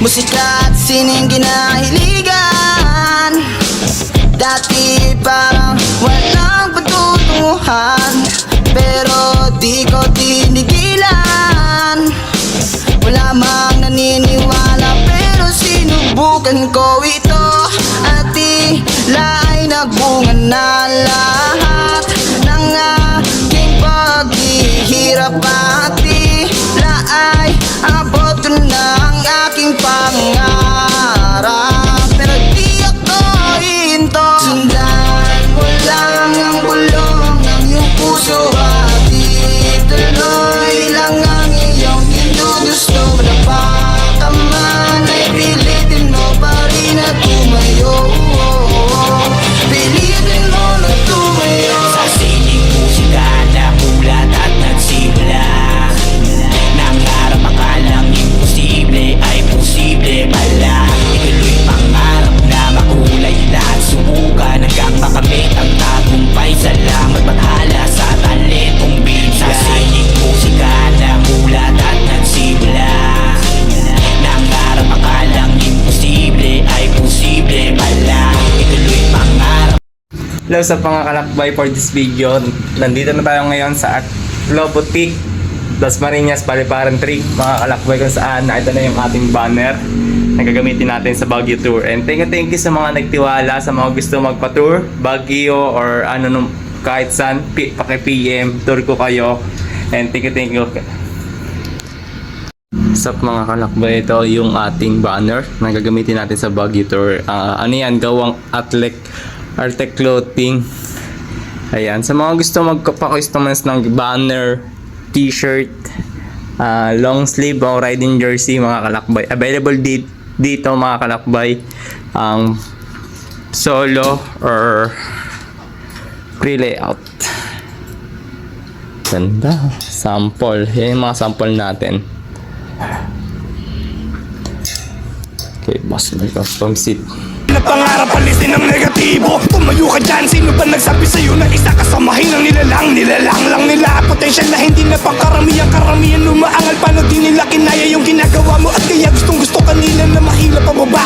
Musika at sining kinahiligan Dati parang walang patutunguhan Pero di ko tinigilan. Wala mang naniniwala Pero sinubukan ko ito. At tila ay nagbunga na lahat Ng aking paghihirap. At tila ay abot na Hello sa mga kalakbay for this video. Nandito na tayo ngayon sa Glow Boutique, Las Marinas, Paliparan 3. Mga kalakbay kung saan na ito na yung ating banner na gagamitin natin sa Baguio Tour. And thank you, thank you sa mga nagtiwala, sa mga gusto magpa-tour, Baguio or ano nung kahit saan, paki-PM, tour ko kayo. And thank you, thank you. Sa mga kalakbay, ito yung ating banner na gagamitin natin sa Baguio Tour. Ah, ano yan? Gawang Atlek Artec Clothing. Ayan. Sa mga gusto magpa-customize ng banner, t-shirt, ah, long sleeve o riding jersey, mga kalakbay. Available di- dito mga kalakbay. Ang solo or pre-layout. Ganda. Sample. Yan yung mga sample natin. Okay, boss. May custom seat na pangarap alisin ang negatibo. Tumayo ka dyan, sino ba nagsabi sa'yo na isa kasamahin ang nilalang? Nilalang lang nila, potensyal na hindi na pangkaramihan Karamihan lumaangal, paano di nila kinaya yung ginagawa mo. At kaya gustong gusto kanila na mahila pababa